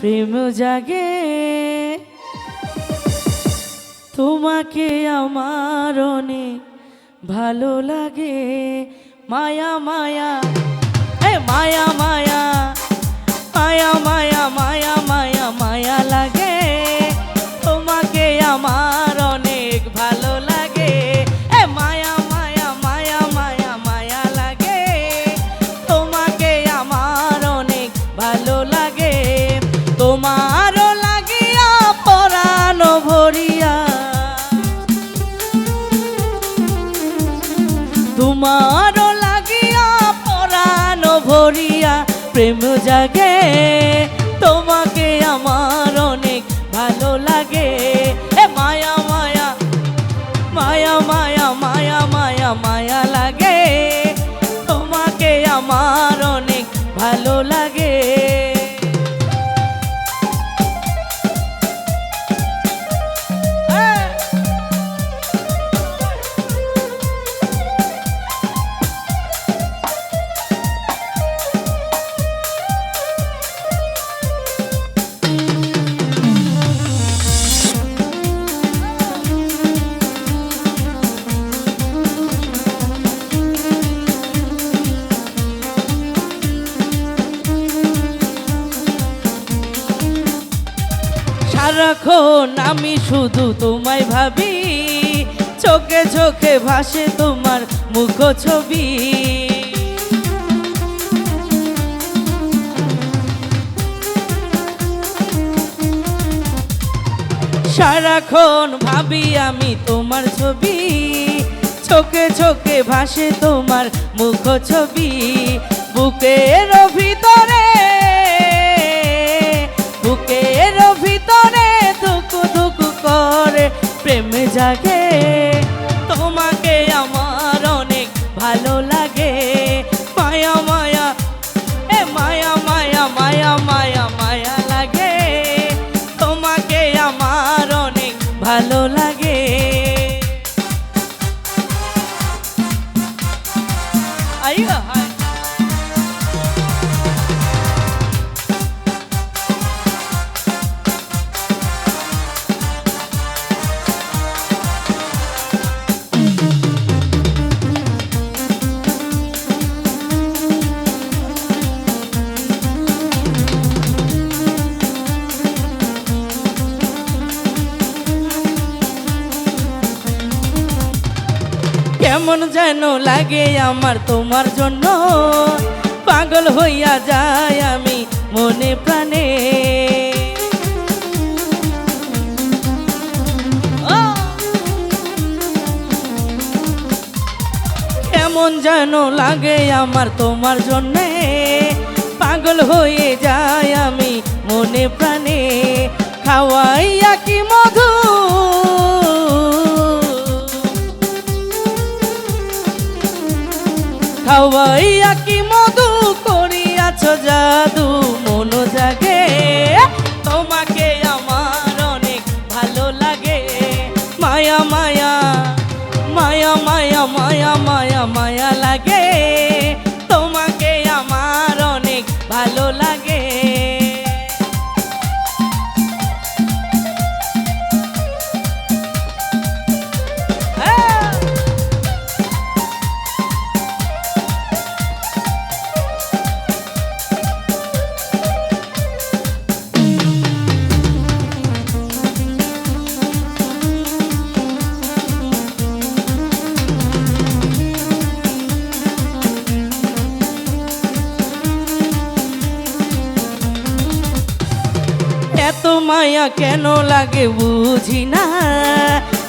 প্রেম জাগে। তোমাকে আমার অনেক ভালো লাগে। মায়া মায়া, এ মায়া মায়া মায়া মায়া মায়া মায়া মায়া লাগে। প্রেম জাগে, তোমাকে আমার অনেক ভালো লাগে। এ মায়া মায়া মায়া মায়া মায়া মায়া মায়া লাগে। তোমাকে আমার অনেক ভালো লাগে। সারাক্ষণ আমি শুধু তোমায় ভাবি, চোখে চোখে ভাসে তোমার মুখ ছবি। সারাক্ষণ ভাবি আমি তোমার ছবি, চোখে চোখে ভাসে তোমার মুখ ছবি। বুকের ভিতরে প্রেম জাগে, তোমাকে আমার অনেক ভালো লাগে। মায়া মায়া, এ মায়া মায়া মায়া মায়া মায়া লাগে। তোমাকে আমার অনেক ভালো লাগে। কেমন যেন লাগে আমার তোমার জন্য। পাগল হইয়া যায় আমি মনে প্রাণে! কেমন যেন লাগে আমার তোমার জন্যে। পাগল হয়ে যায় আমি মনে প্রাণে। খাওয়াইয়া কি মধু খাওয়াইয়া কি মধু করিয়াছ জাদু? মন জাগে, তোমাকে আমার অনেক ভালো লাগে। মায়া মায়া মায়া মায়া মায়া মায়া মায়া লাগে। এত মায়া কেন লাগে বুঝি না?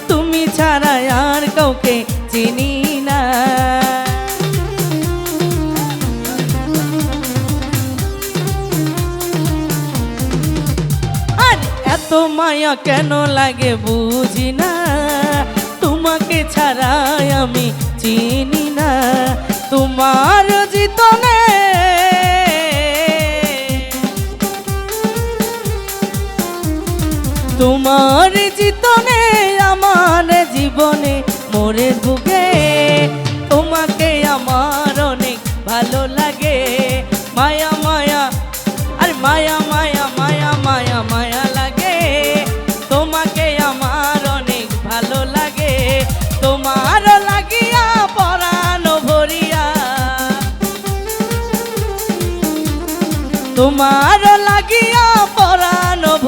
তুমি ছাড়া আর কাউকে চিনি না। আর, এত মায়া কেন লাগে বুঝি না? তোমাকে ছাড়া আমি চিনি না। তোমার জিতনে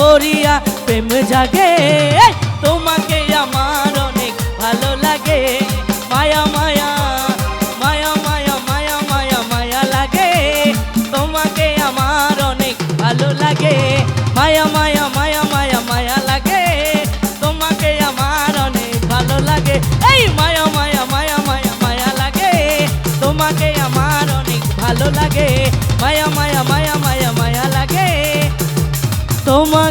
করিয়া প্রেম জাগে তোমাকে আমার অনেক ভালো লাগে মায়া মায়া মায়া মায়া মায়া মায়া মায়া লাগে তোমাকে আমার অনেক ভালো লাগে মায়া মায়া মায়া মায়া মায়া লাগে তোমাকে আমার অনেক ভালো লাগে এই মায়া মায়া মায়া মায়া মায়া লাগে তোমাকে আমার অনেক ভালো লাগে মায়া মায়া মায়া মায়া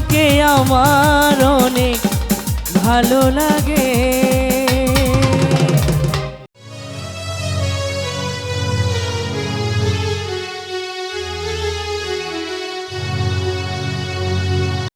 তোমাকে আমার অনেক ভালো লাগে।